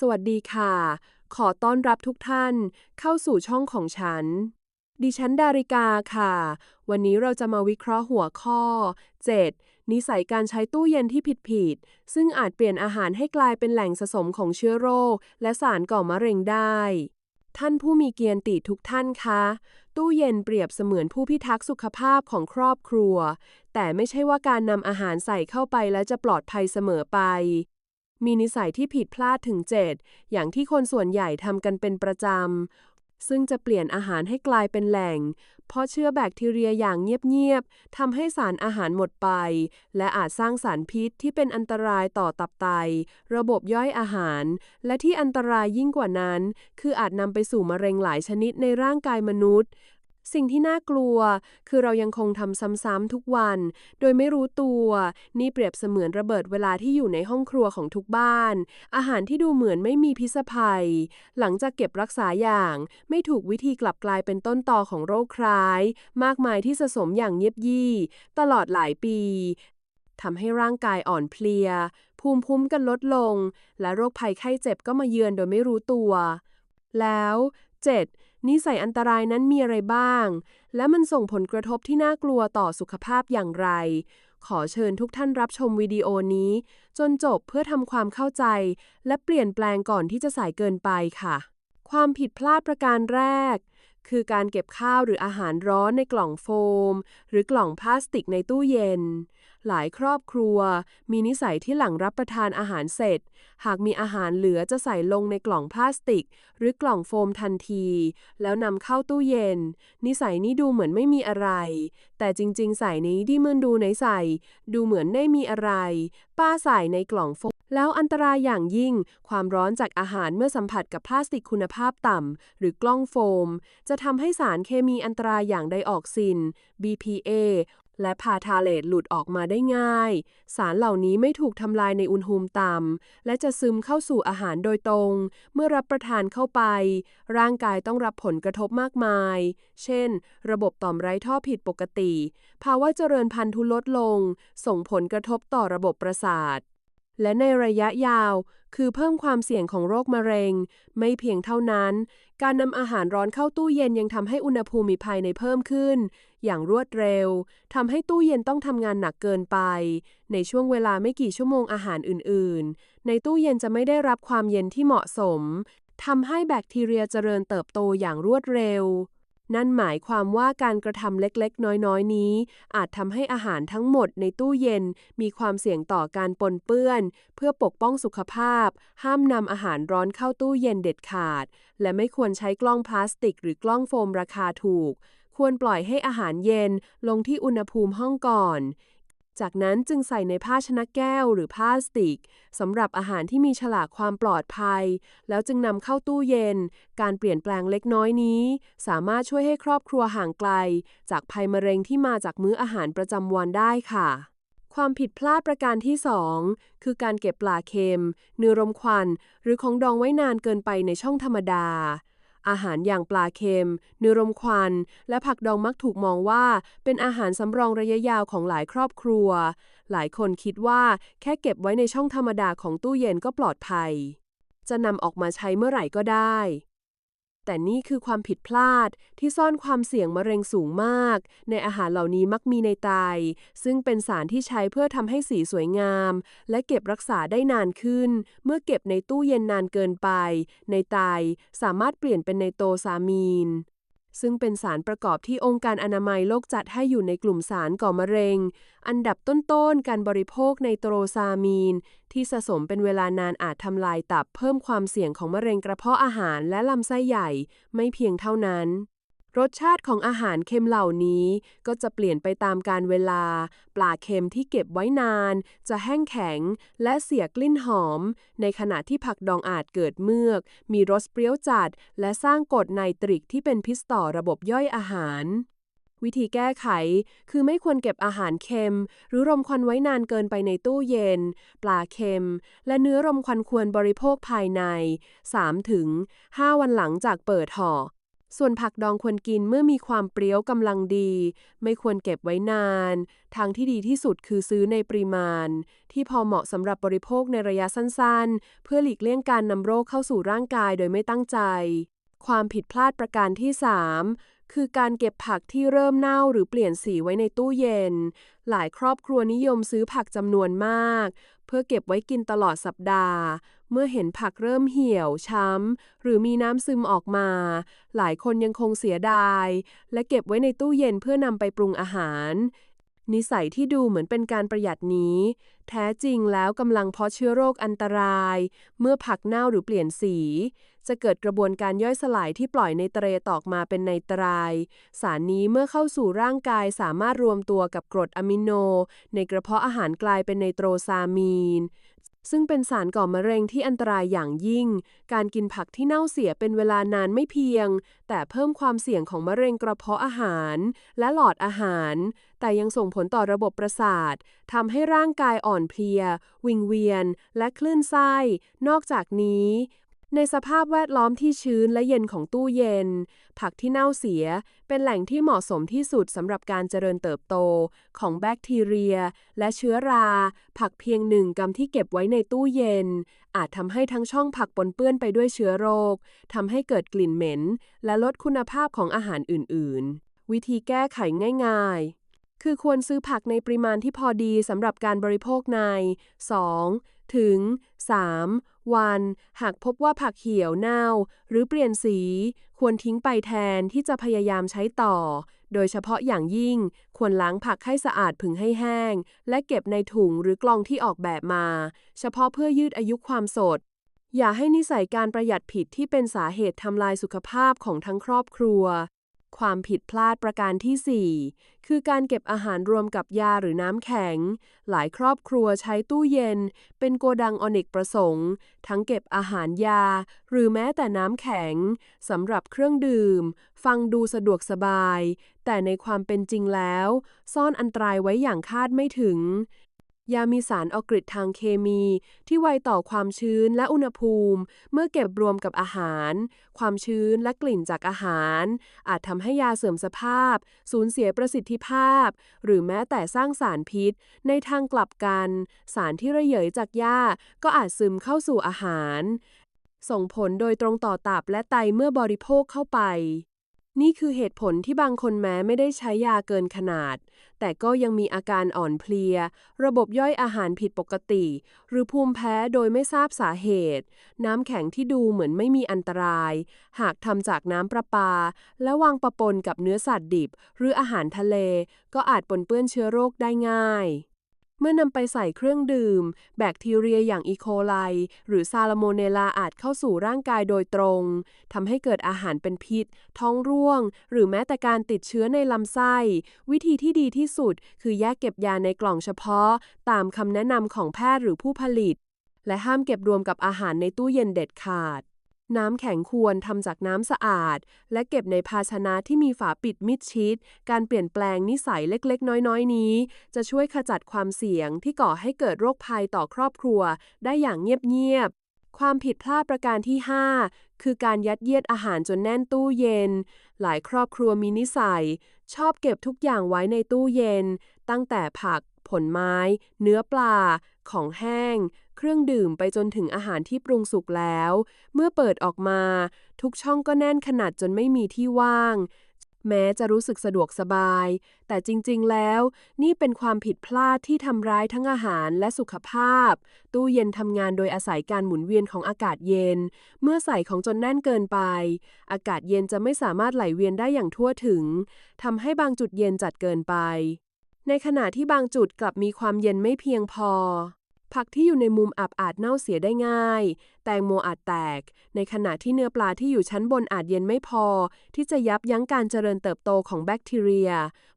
สวัสดีค่ะ ขอต้อนรับทุกท่านเข้าสู่ช่องของฉัน ดิฉันดาริกาค่ะ วันนี้เราจะมาวิเคราะห์หัวข้อ 7. นิสัยการใช้ตู้เย็นที่ผิดๆ ซึ่งอาจเปลี่ยนอาหารให้กลายเป็นแหล่งสะสมของเชื้อโรค และสารก่อมะเร็งได้ ท่านผู้มีเกียรติทุกท่านคะ ตู้เย็นเปรียบเสมือนผู้พิทักษ์สุขภาพของครอบครัว แต่ไม่ใช่ว่าการนำอาหารใส่เข้าไปแล้วจะปลอดภัยเสมอไป มีนิสัยที่ผิดพลาดถึง 7 อย่างที่คนส่วนใหญ่ทำกันเป็นประจำ ซึ่งจะเปลี่ยนอาหารให้กลายเป็นแหล่ง เพราะเชื้อแบคทีเรียอย่างเงียบๆทำให้สารอาหารหมดไป และอาจสร้างสารพิษที่เป็นอันตรายต่อตับไต ระบบย่อยอาหาร และที่อันตรายยิ่งกว่านั้น คืออาจนำไปสู่มะเร็งหลายชนิดในร่างกายมนุษย์ สิ่งที่น่ากลัว คือเรายังคงทำซ้ำๆทุกวัน โดยไม่รู้ตัว นี่เปรียบเสมือนระเบิดเวลาที่อยู่ในห้องครัวของทุกบ้าน อาหารที่ดูเหมือนไม่มีพิษภัย หลังจากเก็บรักษาอย่าง ไม่ถูกวิธีกลับกลายเป็นต้นตอของโรคร้าย มากมายที่สะสมอย่างเงียบยี่ ตลอดหลายปีทำให้ร่างกายอ่อนเพลีย ภูมิคุ้มกันลดลง และโรคภัยไข้เจ็บก็มาเยือนโดยไม่รู้ตัว แล้ว 7. นิสัยอันตรายนั้นมีอะไรบ้าง และมันส่งผลกระทบที่น่ากลัวต่อสุขภาพอย่างไร ขอเชิญทุกท่านรับชมวิดีโอนี้ จนจบเพื่อทำความเข้าใจ และเปลี่ยนแปลงก่อนที่จะสายเกินไปค่ะ ความผิดพลาดประการแรก คือการเก็บข้าวหรืออาหารร้อนในกล่องโฟม หรือกล่องพลาสติกในตู้เย็น หลายครอบครัว มีนิสัยที่หลังรับประทานอาหารเสร็จ หากมีอาหารเหลือจะใส่ลงในกล่องพลาสติก หรือกล่องโฟมทันที แล้วนำเข้าตู้เย็น นิสัยนี้ดูเหมือนไม่มีอะไร แต่จริงๆ ใส่นี้ที่มันดูในใส่ ดูเหมือนไม่มีอะไร ป้าใส่ในกล่องโฟมแล้วอันตรายอย่างยิ่ง ความร้อนจากอาหารเมื่อสัมผัสกับพลาสติกคุณภาพต่ำ หรือกล้องโฟม จะทำให้สารเคมีอันตรายอย่างไดออกซิน BPA และพาทาเลตหลุดออกมาได้ง่าย สารเหล่านี้ไม่ถูกทำลายในอุณหภูมิต่ำ และจะซึมเข้าสู่อาหารโดยตรง เมื่อรับประทานเข้าไป ร่างกายต้องรับผลกระทบมากมาย เช่น ระบบต่อมไร้ท่อผิดปกติ ภาวะเจริญพันธุ์ทุลดลง ส่งผลกระทบต่อระบบประสาท และในระยะยาว คือเพิ่มความเสี่ยงของโรคมะเร็ง ไม่เพียงเท่านั้น การนำอาหารร้อนเข้าตู้เย็นยังทำให้อุณหภูมิภายในเพิ่มขึ้น อย่างรวดเร็วทำให้ตู้เย็นต้องทำงานหนักเกินไป ในช่วงเวลาไม่กี่ชั่วโมงอาหารอื่น ๆ ในตู้เย็นจะไม่ได้รับความเย็นที่เหมาะสมทำให้แบคทีเรียเจริญเติบโตอย่างรวดเร็ว นั่นหมายความว่าการกระทำเล็กๆ น้อยๆ นี้ อาจทำให้อาหารทั้งหมดในตู้เย็น มีความเสี่ยงต่อการปนเปื้อน เพื่อปกป้องสุขภาพ ห้ามนำอาหารร้อนเข้าตู้เย็นเด็ดขาด และไม่ควรใช้กล้องพลาสติก หรือกล้องโฟมราคาถูก ควรปล่อยให้อาหารเย็นลงที่อุณหภูมิห้องก่อน จากนั้นจึงใส่ในภาชนะแก้วหรือพลาสติกสำหรับอาหารที่มีฉลากความปลอดภัย แล้วจึงนำเข้าตู้เย็น การเปลี่ยนแปลงเล็กน้อยนี้ สามารถช่วยให้ครอบครัวห่างไกล จากภัยมะเร็งที่มาจากมื้ออาหารประจำวันได้ค่ะความผิดพลาดประการที่ 2 คือการเก็บปลาเค็มเนื้อรมควัน หรือของดองไว้นานเกินไปในช่องธรรมดา อาหารอย่างปลาเค็มเนื้อรมควัน และผักดองมักถูกมองว่า เป็นอาหารสำรองระยะยาวของหลายครอบครัว หลายคนคิดว่าแค่เก็บไว้ในช่องธรรมดาของตู้เย็นก็ปลอดภัย จะนำออกมาใช้เมื่อไหร่ก็ได้ แต่นี่คือความผิดพลาดที่ซ่อนความเสี่ยงมะเร็งสูงมาก ในอาหารเหล่านี้มักมีในไต ซึ่งเป็นสารที่ใช้เพื่อทำให้สีสวยงาม และเก็บรักษาได้นานขึ้น เมื่อเก็บในตู้เย็นนานเกินไป ในไตสามารถเปลี่ยนเป็นไนโตรซามีน ซึ่งเป็นสารประกอบที่องค์การอนามัยโลกจัดให้อยู่ในกลุ่มสารก่อมะเร็ง อันดับต้นๆ การบริโภคในโตรซามีน ที่สะสมเป็นเวลานานอาจทำลายตับเพิ่มความเสี่ยงของมะเร็งกระเพาะอาหารและลำไส้ใหญ่ ไม่เพียงเท่านั้น รสชาติของอาหารเค็มเหล่านี้ก็จะเปลี่ยนไปตามการเวลา ปลาเค็มที่เก็บไว้นาน จะแห้งแข็ง และเสียกลิ่นหอม ในขณะที่ผักดองอาจเกิดเมือก มีรสเปรี้ยวจัด และสร้างกรดไนตริกที่เป็นพิษต่อระบบย่อยอาหาร วิธีแก้ไข คือไม่ควรเก็บอาหารเค็ม หรือรมควันไว้นานเกินไปในตู้เย็น ปลาเค็ม และเนื้อรมควันควรบริโภคภายใน 3-5 วันหลังจากเปิดห่อ ส่วนผักดองควรกินเมื่อมีความเปรี้ยวกำลังดี ไม่ควรเก็บไว้นาน ทางที่ดีที่สุดคือซื้อในปริมาณ ที่พอเหมาะสำหรับบริโภคในระยะสั้นๆ เพื่อหลีกเลี่ยงการนำโรคเข้าสู่ร่างกายโดยไม่ตั้งใจ ความผิดพลาดประการที่ 3 คือการเก็บผักที่เริ่มเน่าหรือเปลี่ยนสีไว้ในตู้เย็น หลายครอบครัวนิยมซื้อผักจำนวนมาก เพื่อเก็บไว้กินตลอดสัปดาห์ เมื่อเห็นผักเริ่มเหี่ยว ช้ำ หรือมีน้ำซึมออกมา หลายคนยังคงเสียดาย และเก็บไว้ในตู้เย็นเพื่อนำไปปรุงอาหาร นิสัยที่ดูเหมือนเป็นการประหยัดนี้ แท้จริงแล้วกำลังเพาะเชื้อโรคอันตราย เมื่อผักเน่าหรือเปลี่ยนสี จะเกิดกระบวนการย่อยสลายที่ปล่อยไนเตรตออกมาเป็นไนไตราย สารนี้เมื่อเข้าสู่ร่างกายสามารถรวมตัวกับกรดอะมิโน ในกระเพาะอาหารกลายเป็นไนโตรซามีน ซึ่งเป็นสารก่อมะเร็งที่อันตรายอย่างยิ่ง การกินผักที่เน่าเสียเป็นเวลานานไม่เพียง แต่เพิ่มความเสี่ยงของมะเร็งกระเพาะอาหาร และหลอดอาหาร แต่ยังส่งผลต่อระบบประสาททำให้ร่างกายอ่อนเพลีย วิงเวียน และคลื่นไส้ นอกจากนี้ ในสภาพแวดล้อมที่ชื้นและเย็นของตู้เย็น ผักที่เน่าเสีย เป็นแหล่งที่เหมาะสมที่สุดสำหรับการเจริญเติบโต ของแบคทีเรีย และเชื้อรา ผักเพียงหนึ่งกำที่เก็บไว้ในตู้เย็น อาจทำให้ทั้งช่องผักปนเปื้อนไปด้วยเชื้อโรคทำให้เกิดกลิ่นเหม็น และลดคุณภาพของอาหารอื่น ๆ วิธีแก้ไขง่าย ๆ คือควรซื้อผักในปริมาณที่พอดีสำหรับการบริโภคใน 2. ถึง 3. วัน หากพบว่าผักเหี่ยวเน่า หรือเปลี่ยนสี ควรทิ้งไปแทนที่จะพยายามใช้ต่อ โดยเฉพาะอย่างยิ่ง ควรล้างผักให้สะอาดผึ่งให้แห้ง และเก็บในถุงหรือกล่องที่ออกแบบมา เฉพาะเพื่อยืดอายุความสด อย่าให้นิสัยการประหยัดผิดที่เป็นสาเหตุทำลายสุขภาพของทั้งครอบครัวความผิดพลาดประการที่ 4 คือการเก็บอาหารรวมกับยาหรือน้ำแข็ง หลายครอบครัวใช้ตู้เย็น เป็นโกดังอเนกประสงค์ ทั้งเก็บอาหารยา หรือแม้แต่น้ำแข็งสำหรับเครื่องดื่ม ฟังดูสะดวกสบาย แต่ในความเป็นจริงแล้ว ซ่อนอันตรายไว้อย่างคาดไม่ถึง ยามีสารออกฤทธิ์ทางเคมี ที่ไวต่อความชื้นและอุณหภูมิ เมื่อเก็บรวมกับอาหาร ความชื้นและกลิ่นจากอาหาร อาจทำให้ยาเสื่อมสภาพ สูญเสียประสิทธิภาพ หรือแม้แต่สร้างสารพิษ ในทางกลับกัน สารที่ระเหยจากหญ้าก็อาจซึมเข้าสู่อาหาร ส่งผลโดยตรงต่อตับและไตเมื่อบริโภคเข้าไป นี่คือเหตุผลที่บางคนแม้ไม่ได้ใช้ยาเกินขนาด แต่ก็ยังมีอาการอ่อนเพลีย ระบบย่อยอาหารผิดปกติ หรือภูมิแพ้โดยไม่ทราบสาเหตุ น้ำแข็งที่ดูเหมือนไม่มีอันตราย หากทำจากน้ำประปา และวางประปนกับเนื้อสัตว์ดิบ หรืออาหารทะเล ก็อาจปนเปื้อนเชื้อโรคได้ง่าย เมื่อนำไปใส่เครื่องดื่ม แบคทีเรียอย่างอีโคไล หรือซาลาโมเนลลาอาจเข้าสู่ร่างกายโดยตรงทำให้เกิดอาหารเป็นพิษ ท้องร่วง หรือแม้แต่การติดเชื้อในลำไส้ วิธีที่ดีที่สุด คือแยกเก็บยาในกล่องเฉพาะ ตามคำแนะนำของแพทย์หรือผู้ผลิต และห้ามเก็บรวมกับอาหารในตู้เย็นเด็ดขาด น้ำแข็งควรทำจากน้ำสะอาด และเก็บในภาชนะที่มีฝาปิดมิดชิด การเปลี่ยนแปลงนิสัยเล็กๆ น้อยๆ นี้ จะช่วยขจัดความเสี่ยงที่ก่อให้เกิดโรคภัยต่อครอบครัว ได้อย่างเงียบๆ ความผิดพลาดประการที่ 5 คือการยัดเยียดอาหารจนแน่นตู้เย็น หลายครอบครัวมีนิสัย ชอบเก็บทุกอย่างไว้ในตู้เย็น ตั้งแต่ผัก ผลไม้ เนื้อปลา ของแห้ง เครื่องดื่มไปจนถึงอาหารที่ปรุงสุกแล้ว เมื่อเปิดออกมา ทุกช่องก็แน่นขนาดจนไม่มีที่ว่าง แม้จะรู้สึกสะดวกสบาย แต่จริงๆแล้ว นี่เป็นความผิดพลาดที่ทำร้ายทั้งอาหารและสุขภาพ ตู้เย็นทำงานโดยอาศัยการหมุนเวียนของอากาศเย็น เมื่อใส่ของจนแน่นเกินไป อากาศเย็นจะไม่สามารถไหลเวียนได้อย่างทั่วถึงทำให้บางจุดเย็นจัดเกินไป ในขณะที่บางจุดกลับมีความเย็นไม่เพียงพอ ผักที่อยู่ในมุมอับอาจเน่าเสียได้ง่าย แตงโมอาจแตก ในขณะที่เนื้อปลาที่อยู่ชั้นบนอาจเย็นไม่พอ ที่จะยับยั้งการเจริญเติบโตของแบคทีเรีย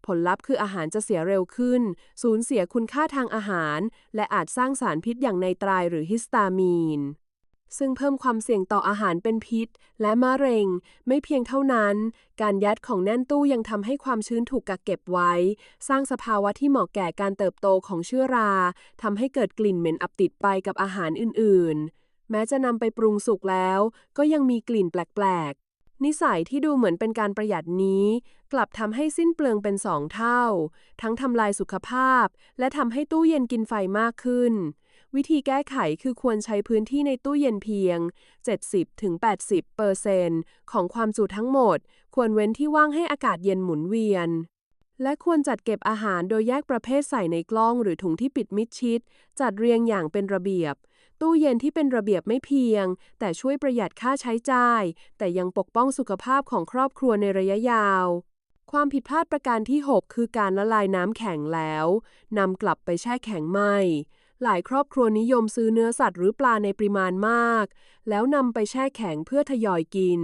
ผลลัพธ์คืออาหารจะเสียเร็วขึ้น สูญเสียคุณค่าทางอาหาร และอาจสร้างสารพิษอย่างไนตรายหรือฮิสตามีน ซึ่งเพิ่มความเสี่ยงต่ออาหารเป็นพิษ และมะเร็ง ไม่เพียงเท่านั้น การยัดของแน่นตู้ยังทำให้ความชื้นถูกกักเก็บไว้ สร้างสภาวะที่เหมาะแก่การเติบโตของเชื้อราทำให้เกิดกลิ่นเหม็นอับติดไปกับอาหารอื่นๆ แม้จะนำไปปรุงสุกแล้ว ก็ยังมีกลิ่นแปลกๆ นิสัยที่ดูเหมือนเป็นการประหยัดนี้ กลับทำให้สิ้นเปลืองเป็นสองเท่า ทั้งทำลายสุขภาพ และทำให้ตู้เย็นกินไฟมากขึ้น วิธีแก้ไขคือควรใช้พื้นที่ในตู้เย็นเพียง 70-80%ของความจุทั้งหมด ควรเว้นที่ว่างให้อากาศเย็นหมุนเวียน และควรจัดเก็บอาหารโดยแยกประเภทใส่ในกล้องหรือถุงที่ปิดมิดชิด จัดเรียงอย่างเป็นระเบียบ ตู้เย็นที่เป็นระเบียบไม่เพียง แต่ช่วยประหยัดค่าใช้จ่าย แต่ยังปกป้องสุขภาพของครอบครัวในระยะยาวความผิดพลาดประการที่ 6 คือการละลายน้ำแข็งแล้วนำกลับไปแช่แข็งไหม่ หลายครอบครัวนิยมซื้อเนื้อสัตว์หรือปลาในปริมาณมาก แล้วนำไปแช่แข็งเพื่อทยอยกิน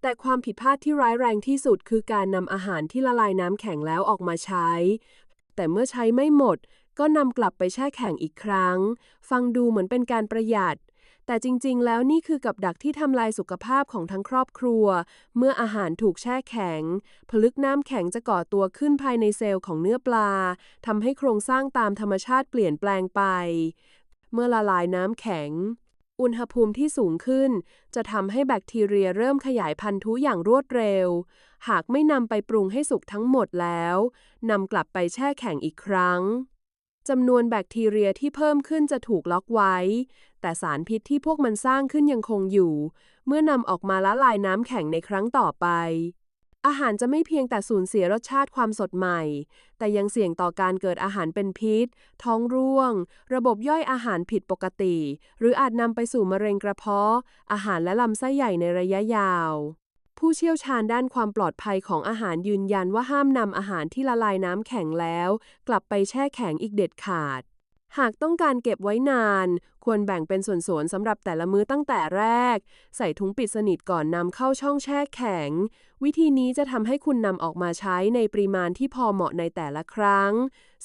แต่ความผิดพลาดที่ร้ายแรงที่สุดคือการนำอาหารที่ละลายน้ำแข็งแล้วออกมาใช้ แต่เมื่อใช้ไม่หมด ก็นำกลับไปแช่แข็งอีกครั้ง ฟังดูเหมือนเป็นการประหยัด แต่จริงๆ แล้วนี่คือกับดักที่ทำลายสุขภาพของทั้งครอบครัว เมื่ออาหารถูกแช่แข็ง ผลึกน้ำแข็งจะก่อตัวขึ้นภายในเซลล์ของเนื้อปลาทำให้โครงสร้างตามธรรมชาติเปลี่ยนแปลงไป เมื่อละลายน้ำแข็ง อุณหภูมิที่สูงขึ้น จะทำให้แบคทีเรียเริ่มขยายพันธุ์ทุอย่างรวดเร็ว หากไม่นำไปปรุงให้สุกทั้งหมดแล้วนำกลับไปแช่แข็งอีกครั้งจำนวนแบคทีเรียที่เพิ่มขึ้นจะถูกล็อกไว้ แต่สารพิษที่พวกมันสร้างขึ้นยังคงอยู่ เมื่อนำออกมาละลายน้ำแข็งในครั้งต่อไป อาหารจะไม่เพียงแต่สูญเสียรสชาติความสดใหม่ แต่ยังเสี่ยงต่อการเกิดอาหารเป็นพิษ ท้องร่วง ระบบย่อยอาหารผิดปกติ หรืออาจนำไปสู่มะเร็งกระเพาะ อาหารและลำไส้ใหญ่ในระยะยาว ผู้เชี่ยวชาญด้านความปลอดภัยของอาหารยืนยันว่าห้ามนำอาหารที่ละลายน้ำแข็งแล้ว กลับไปแช่แข็งอีกเด็ดขาด หากต้องการเก็บไว้นาน ควรแบ่งเป็นส่วนๆสำหรับแต่ละมื้อตั้งแต่แรก ใส่ถุงปิดสนิทก่อนนำเข้าช่องแช่แข็ง วิธีนี้จะทำให้คุณนำออกมาใช้ในปริมาณที่พอเหมาะในแต่ละครั้ง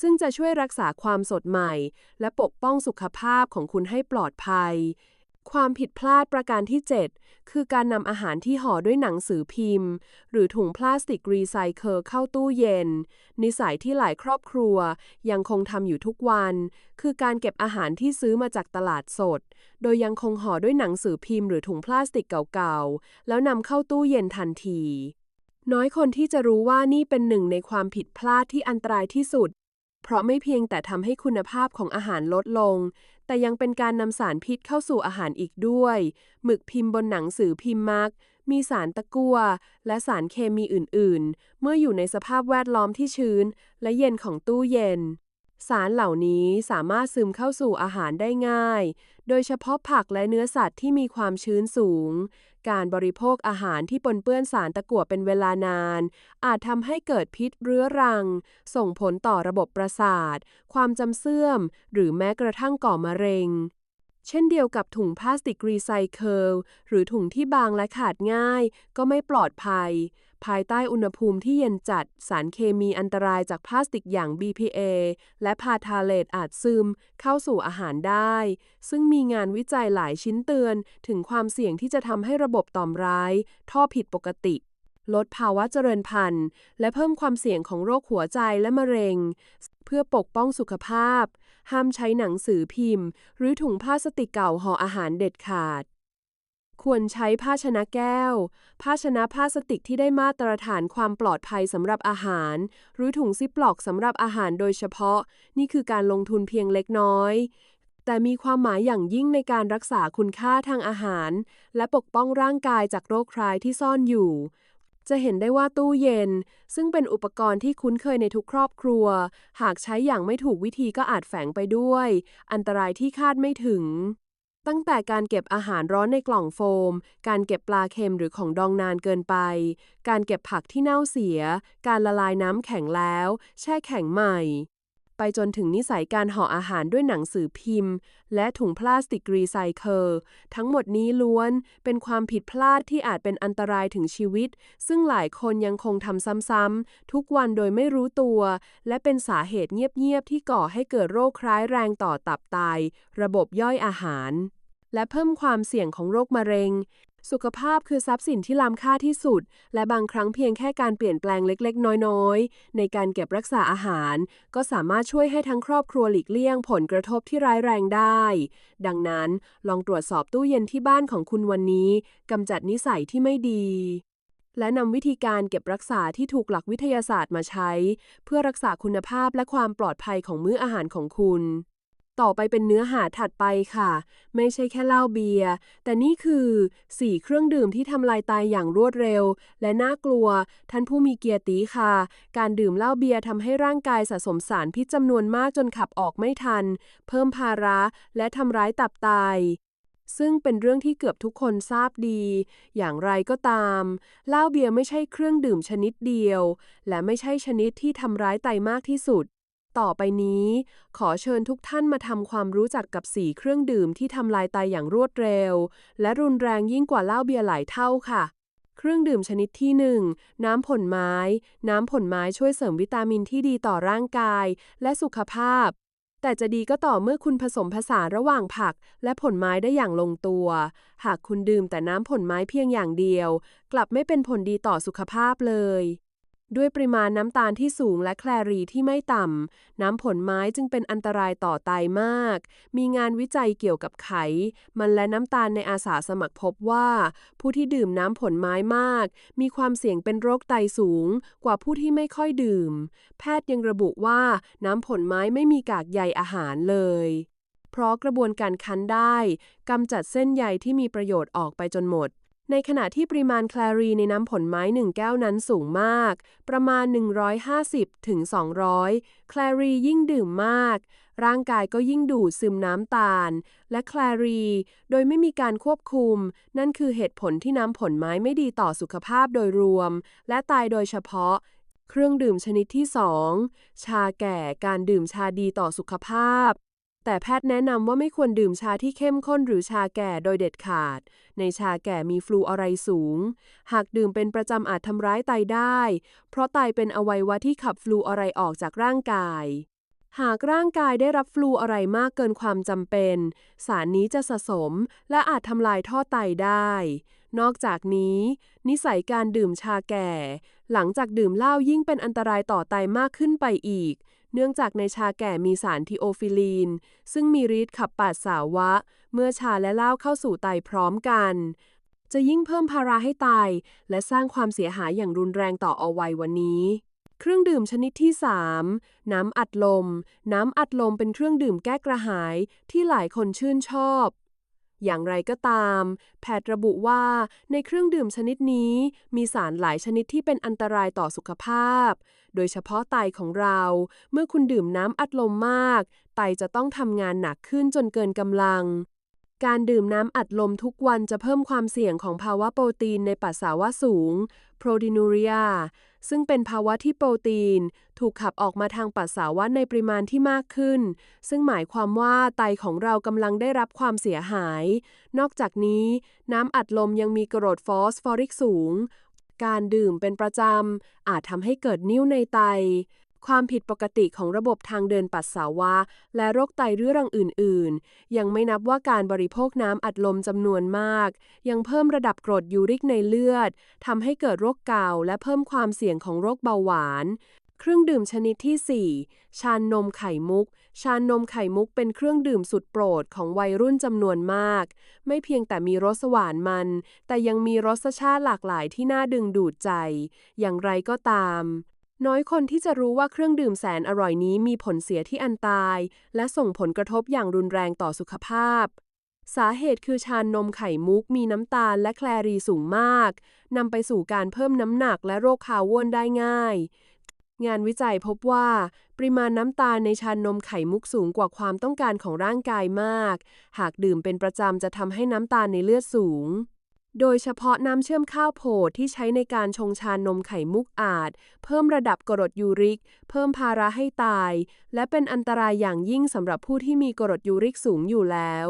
ซึ่งจะช่วยรักษาความสดใหม่ และปกป้องสุขภาพของคุณให้ปลอดภัย ความผิดพลาดประการที่ 7 คือการนำอาหารที่ห่อด้วยหนังสือพิมพ์ หรือถุงพลาสติกรีไซเคิลเข้าตู้เย็น นิสัยที่หลายครอบครัวยังคงทำอยู่ทุกวัน คือการเก็บอาหารที่ซื้อมาจากตลาดสด โดยยังคงห่อด้วยหนังสือพิมพ์หรือถุงพลาสติกเก่าๆ แล้วนำเข้าตู้เย็นทันที น้อยคนที่จะรู้ว่านี่เป็นหนึ่งในความผิดพลาดที่อันตรายที่สุด เพราะไม่เพียงแต่ทำให้คุณภาพของอาหารลดลง แต่ยังเป็นการนำสารพิษเข้าสู่อาหารอีกด้วย หมึกพิมพ์บนหนังสือพิมพ์มัก มีสารตะกั่วและสารเคมีอื่น ๆ เมื่ออยู่ในสภาพแวดล้อมที่ชื้น และเย็นของตู้เย็น สารเหล่านี้สามารถซึมเข้าสู่อาหารได้ง่าย โดยเฉพาะผักและเนื้อสัตว์ที่มีความชื้นสูง การบริโภคอาหารที่ปนเปื้อนสารตะกั่วเป็นเวลานาน อาจทำให้เกิดพิษเรื้อรัง ส่งผลต่อระบบประสาท ความจำเสื่อม หรือแม้กระทั่งก่อมะเร็ง เช่นเดียวกับถุงพลาสติกรีไซเคิลหรือถุงที่บางและขาดง่าย ก็ไม่ปลอดภัย ภายใต้อุณหภูมิที่เย็นจัด สารเคมีอันตรายจากพลาสติกอย่าง BPA และพาทาเลตอาจซึม เข้าสู่อาหารได้ ซึ่งมีงานวิจัยหลายชิ้นเตือน ถึงความเสี่ยงที่จะทำให้ระบบต่อมร้าย ท่อผิดปกติ ลดภาวะเจริญพันธุ์ และเพิ่มความเสี่ยงของโรคหัวใจและมะเร็ง เพื่อปกป้องสุขภาพ ห้ามใช้หนังสือพิมพ์ หรือถุงพลาสติกเก่าห่ออาหารเด็ดขาด ควรใช้ภาชนะแก้ว ภาชนะพลาสติกที่ได้มาตรฐานความปลอดภัยสำหรับอาหาร หรือถุงซิปล็อกสำหรับอาหารโดยเฉพาะ นี่คือการลงทุนเพียงเล็กน้อย แต่มีความหมายอย่างยิ่งในการรักษาคุณค่าทางอาหาร และปกป้องร่างกายจากโรคร้ายที่ซ่อนอยู่ จะเห็นได้ว่าตู้เย็น ซึ่งเป็นอุปกรณ์ที่คุ้นเคยในทุกครอบครัว หากใช้อย่างไม่ถูกวิธีก็อาจแฝงไปด้วย อันตรายที่คาดไม่ถึง ตั้งแต่การเก็บอาหารร้อนในกล่องโฟม การเก็บปลาเค็มหรือของดองนานเกินไป การเก็บผักที่เน่าเสีย การละลายน้ำแข็งแล้ว แช่แข็งใหม่ ไปจนถึงนิสัยการห่ออาหารด้วยหนังสือพิมพ์ และถุงพลาสติกรีไซเคิลทั้งหมดนี้ล้วนเป็นความผิดพลาดที่อาจเป็นอันตรายถึงชีวิต ซึ่งหลายคนยังคงทำซ้ำๆ ทุกวันโดยไม่รู้ตัว และเป็นสาเหตุเงียบๆ ที่ก่อให้เกิดโรคร้ายแรงต่อตับไตระบบย่อยอาหาร และเพิ่มความเสี่ยงของโรคมะเร็ง สุขภาพคือทรัพย์สินที่ล้ำค่าที่สุด และบางครั้งเพียงแค่การเปลี่ยนแปลงเล็กๆ น้อยๆ ในการเก็บรักษาอาหาร ก็สามารถช่วยให้ทั้งครอบครัวหลีกเลี่ยงผลกระทบที่ร้ายแรงได้ ดังนั้นลองตรวจสอบตู้เย็นที่บ้านของคุณวันนี้กำจัดนิสัยที่ไม่ดี และนำวิธีการเก็บรักษาที่ถูกหลักวิทยาศาสตร์มาใช้ เพื่อรักษาคุณภาพและความปลอดภัยของมื้ออาหารของคุณ ต่อไปเป็นเนื้อหาถัดไปค่ะ ไม่ใช่แค่เหล้าเบียร์แต่นี่คือ4เครื่องดื่มที่ทำลายไตอย่างรวดเร็ว และน่ากลัว ท่านผู้มีเกียรติค่ะ การดื่มเหล้าเบียร์ทำให้ร่างกายสะสมสารพิษจำนวนมากจนขับออกไม่ทัน เพิ่มภาระและทำร้ายตับไตซึ่งเป็นเรื่องที่เกือบทุกคนทราบดี อย่างไรก็ตามเหล้าเบียร์ไม่ใช่เครื่องดื่มชนิดเดียว และไม่ใช่ชนิดที่ทำร้ายไตมากที่สุด ต่อไปนี้ ขอเชิญทุกท่านมาทำความรู้จักกับ4เครื่องดื่มที่ทำลายไตอย่างรวดเร็ว และรุนแรงยิ่งกว่าเหล้าเบียร์หลายเท่าค่ะ เครื่องดื่มชนิดที่ 1 น้ำผลไม้ น้ำผลไม้ช่วยเสริมวิตามินที่ดีต่อร่างกายและสุขภาพ แต่จะดีก็ต่อเมื่อคุณผสมผสานระหว่างผัก และผลไม้ได้อย่างลงตัว หากคุณดื่มแต่น้ำผลไม้เพียงอย่างเดียว กลับไม่เป็นผลดีต่อสุขภาพเลย ด้วยปริมาณน้ำตาลที่สูงและแคลอรีที่ไม่ต่ำ น้ำผลไม้จึงเป็นอันตรายต่อไตมาก มีงานวิจัยเกี่ยวกับไข มันและน้ำตาลในอาสาสมัครพบว่า ผู้ที่ดื่มน้ำผลไม้มาก มีความเสี่ยงเป็นโรคไตสูง กว่าผู้ที่ไม่ค่อยดื่ม แพทย์ยังระบุว่าน้ำผลไม้ไม่มีกากใยอาหารเลย เพราะกระบวนการคั้นได้กำจัดเส้นใยที่มีประโยชน์ออกไปจนหมด ในขณะที่ปริมาณแคลอรีในน้ำผลไม้1แก้วนั้นสูงมาก ประมาณ 150ถึง200 แคลอรียิ่งดื่มมาก ร่างกายก็ยิ่งดูดซึมน้ำตาล และแคลอรี โดยไม่มีการควบคุม นั่นคือเหตุผลที่น้ำผลไม้ไม่ดีต่อสุขภาพโดยรวม และตายโดยเฉพาะ เครื่องดื่มชนิดที่ 2 ชาแก่การดื่มชาดีต่อสุขภาพ แต่แพทย์แนะนำว่าไม่ควรดื่มชาที่เข้มข้นหรือชาแก่โดยเด็ดขาด ในชาแก่มีฟลูออไรด์สูง หากดื่มเป็นประจำอาจทำร้ายไตได้ เพราะไตเป็นอวัยวะที่ขับฟลูออไรด์ออกจากร่างกาย หากร่างกายได้รับฟลูอะไรมากเกินความจำเป็น สารนี้จะสะสมและอาจทำลายท่อไตได้ นอกจากนี้ นิสัยการดื่มชาแก่ หลังจากดื่มเหล้ายิ่งเป็นอันตรายต่อไตมากขึ้นไปอีก เนื่องจากในชาแก่มีสารทีโอฟิลีน ซึ่งมีฤทธิ์ขับปาดสาวะ เมื่อชาและเหล้าเข้าสู่ไตพร้อมกัน จะยิ่งเพิ่มภาระให้ไตและสร้างความเสียหายอย่างรุนแรงต่ออวัยวะนี้เครื่องดื่มชนิดที่ 3 น้ำอัดลม น้ำอัดลมเป็นเครื่องดื่มแก้กระหายที่หลายคนชื่นชอบ อย่างไรก็ตาม แพทย์ระบุว่าในเครื่องดื่มชนิดนี้มีสารหลายชนิดที่เป็นอันตรายต่อสุขภาพ โดยเฉพาะไตของเรา เมื่อคุณดื่มน้ำอัดลมมาก ไตจะต้องทำงานหนักขึ้นจนเกินกำลัง การดื่มน้ำอัดลมทุกวันจะเพิ่มความเสี่ยงของภาวะโปรตีนในปัสสาวะสูงโปรตีนูเรีย ซึ่งเป็นภาวะที่โปรตีน ถูกขับออกมาทางปัสสาวะในปริมาณที่มากขึ้น ซึ่งหมายความว่าไตของเรากำลังได้รับความเสียหาย นอกจากนี้ น้ำอัดลมยังมีกรดฟอสฟอริกสูง การดื่มเป็นประจำ อาจทำให้เกิดนิ่วในไต ความผิดปกติของระบบทางเดินปัสสาวะ และโรคไตเรื้อรังอื่น ๆ ยังไม่นับว่าการบริโภคน้ำอัดลมจำนวนมาก ยังเพิ่มระดับกรดยูริกในเลือดทำให้เกิดโรคเกาต์และเพิ่มความเสี่ยงของโรคเบาหวานเครื่องดื่มชนิดที่ 4 ชานมไข่มุก ชานมไข่มุกเป็นเครื่องดื่มสุดโปรดของวัยรุ่นจำนวนมาก ไม่เพียงแต่มีรสหวานมัน แต่ยังมีรสชาติหลากหลายที่น่าดึงดูดใจ อย่างไรก็ตาม น้อยคนที่จะรู้ว่าเครื่องดื่มแสนอร่อยนี้มีผลเสียที่อันตราย และส่งผลกระทบอย่างรุนแรงต่อสุขภาพ สาเหตุคือชานมไข่มุกมีน้ำตาลและแคลอรีสูงมาก นำไปสู่การเพิ่มน้ำหนักและโรคคาว้วนได้ง่าย งานวิจัยพบว่า ปริมาณน้ำตาลในชานมไข่มุกสูงกว่าความต้องการของร่างกายมาก หากดื่มเป็นประจำจะทำให้น้ำตาลในเลือดสูง โดยเฉพาะน้ำเชื่อมข้าวโพดที่ใช้ในการชงชานมไข่มุกอาจ เพิ่มระดับกรดยูริก เพิ่มภาระให้ตาย และเป็นอันตรายอย่างยิ่งสำหรับผู้ที่มีกรดยูริกสูงอยู่แล้ว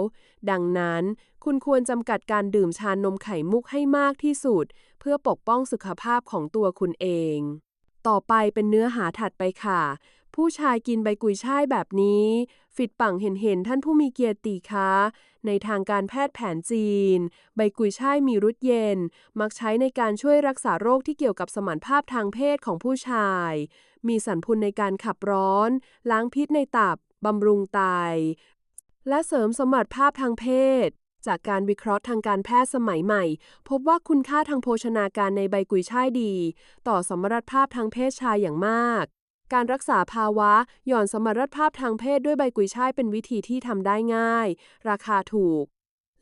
ดังนั้น คุณควรจำกัดการดื่มชานมไข่มุกให้มากที่สุด เพื่อปกป้องสุขภาพของตัวคุณเอง ต่อไปเป็นเนื้อหาถัดไปค่ะ ผู้ชายกินใบกุยช่ายแบบนี้ ฟิดปังเห็นเห็นท่านผู้มีเกียรติคะในทางการแพทย์แผนจีน ใบกุยช่ายมีรสเย็น มักใช้ในการช่วยรักษาโรคที่เกี่ยวกับสมรรถภาพทางเพศของผู้ชาย มีสรรพุนในการขับร้อน ล้างพิษในตับ บำรุงไต และเสริมสมรรถภาพทางเพศจากการวิเคราะห์ทางการแพทย์สมัยใหม่ พบว่าคุณค่าทางโภชนาการในใบกุยช่ายดี ต่อสมรรถภาพทางเพศชายอย่างมาก การรักษาภาวะ หย่อนสมรรถภาพทางเพศด้วยใบกุยช่ายเป็นวิธีที่ทำได้ง่าย ราคาถูก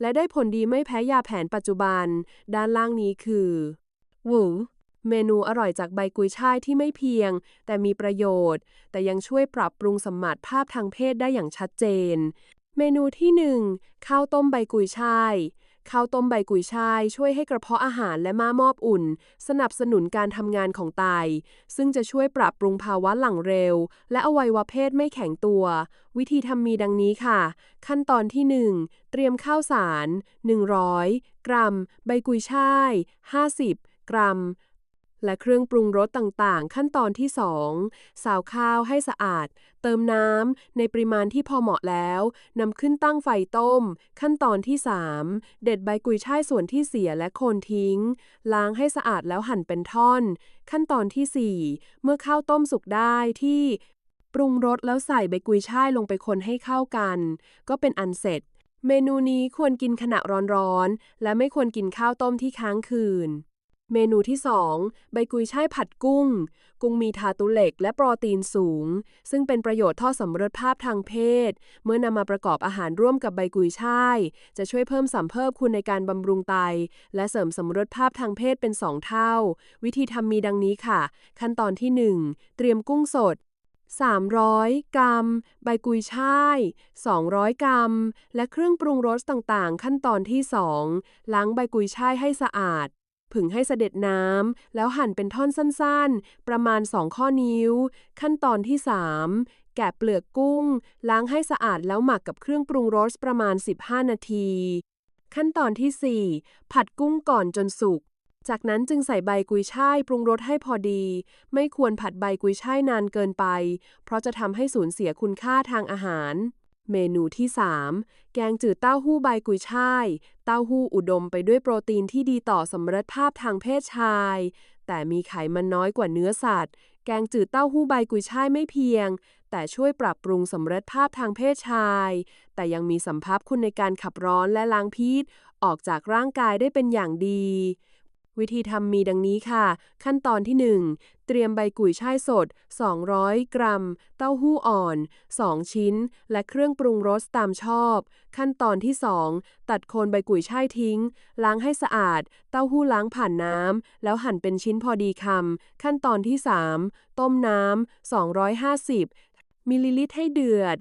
และได้ผลดีไม่แพ้ยาแผนปัจจุบัน ด้านล่างนี้คือวูเมนูอร่อยจากใบกุยช่ายที่ไม่เพียง แต่มีประโยชน์ แต่ยังช่วยปรับปรุงสมรรถภาพทางเพศได้อย่างชัดเจน เมนูที่ 1 ข้าวต้มใบกุยช่าย ข้าวต้มใบกุยช่าย ช่วยให้กระเพาะอาหารและม้ามอบอุ่น สนับสนุนการทำงานของไต ซึ่งจะช่วยปรับปรุงภาวะหลังเร็ว และอวัยวะเพศไม่แข็งตัว วิธีทำมีดังนี้ค่ะ ขั้นตอนที่ 1 เตรียมข้าวสาร 100 กรัม ใบกุยช่าย 50 กรัม และเครื่องปรุงรสต่างๆ ขั้นตอนที่ 2 สาวข้าวให้สะอาด เติมน้ำในปริมาณที่พอเหมาะแล้วนำขึ้นตั้งไฟต้ม ขั้นตอนที่ 3 เด็ดใบกุยช่ายส่วนที่เสียและโคนทิ้ง ล้างให้สะอาดแล้วหั่นเป็นท่อน ขั้นตอนที่ 4 เมื่อข้าวต้มสุกได้ที่ ปรุงรสแล้วใส่ใบกุยช่ายลงไปคนให้เข้ากัน ก็เป็นอันเสร็จ เมนูนี้ควรกินขณะร้อนๆและไม่ควรกินข้าวต้มที่ค้างคืน เมนูที่ 2 ใบกุยช่ายผัดกุ้ง กุ้งมีธาตุเหล็กและโปรตีนสูง ซึ่งเป็นประโยชน์ท่อสมรสภาพทางเพศ เมื่อนำมาประกอบอาหารร่วมกับใบกุยช่าย จะช่วยเพิ่มสัมเพิ่มคุณในการบำรุงไต และเสริมสมรสภาพทางเพศเป็น 2 เท่า วิธีทำมีดังนี้ค่ะ ขั้นตอนที่ 1 เตรียมกุ้งสด300 กรัม ใบกุยช่าย 200 กรัม และเครื่องปรุงรสต่างๆ ขั้นตอนที่ 2 ล้างใบกุยช่ายให้สะอาด ผึ่งให้เสด็จน้ำ แล้วหั่นเป็นท่อนสั้นๆ ประมาณ 2 ข้อนิ้ว ขั้นตอนที่ 3 แกะเปลือกกุ้ง ล้างให้สะอาดแล้วหมักกับเครื่องปรุงรสประมาณ 15 นาที ขั้นตอนที่ 4 ผัดกุ้งก่อนจนสุก จากนั้นจึงใส่ใบกุยช่ายปรุงรสให้พอดี ไม่ควรผัดใบกุยช่ายนานเกินไป เพราะจะทำให้สูญเสียคุณค่าทางอาหาร เมนูที่ 3 แกงจืดเต้าหู้ใบกุยช่าย เต้าหู้อุดมไปด้วยโปรตีนที่ดีต่อสมรรถภาพทางเพศชาย แต่มีไขมันน้อยกว่าเนื้อสัตว์ แกงจืดเต้าหู้ใบกุยช่ายไม่เพียง แต่ช่วยปรับปรุงสมรรถภาพทางเพศชาย แต่ยังมีสัมพับคุณในการขับร้อนและล้างพิษออกจากร่างกายได้เป็นอย่างดี วิธีทำมีดังนี้ค่ะ ขั้นตอนที่ 1 เตรียมใบกุยช่ายสด 200 กรัม เต้าหู้อ่อน 2 ชิ้น และเครื่องปรุงรสตามชอบ ขั้นตอนที่ 2 ตัดโคนใบกุยช่ายทิ้ง ล้างให้สะอาด เต้าหู้ล้างผ่านน้ำ แล้วหั่นเป็นชิ้นพอดีคำ ขั้นตอนที่ 3 ต้มน้ำ 250 มิลลิลิตรให้เดือด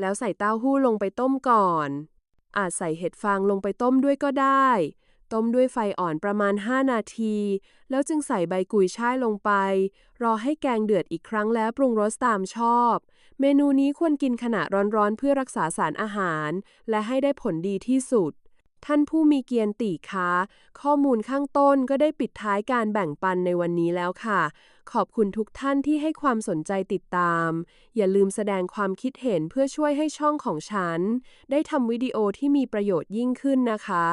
แล้วใส่เต้าหู้ลงไปต้มก่อน อาจใส่เห็ดฟางลงไปต้มด้วยก็ได้ ต้มด้วยไฟอ่อนประมาณ 5 นาที แล้วจึงใส่ใบกุยช่ายลงไป รอให้แกงเดือดอีกครั้งแล้วปรุงรสตามชอบ เมนูนี้ควรกินขณะร้อนๆเพื่อรักษาสารอาหาร และให้ได้ผลดีที่สุด ท่านผู้มีเกียรติคะข้อมูลข้างต้นก็ได้ปิดท้ายการแบ่งปันในวันนี้แล้วค่ะ ขอบคุณทุกท่านที่ให้ความสนใจติดตาม อย่าลืมแสดงความคิดเห็นเพื่อช่วยให้ช่องของฉัน ได้ทำวิดีโอที่มีประโยชน์ยิ่งขึ้นนะคะ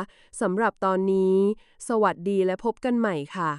สำหรับตอนนี้ สวัสดีและพบกันใหม่ค่ะ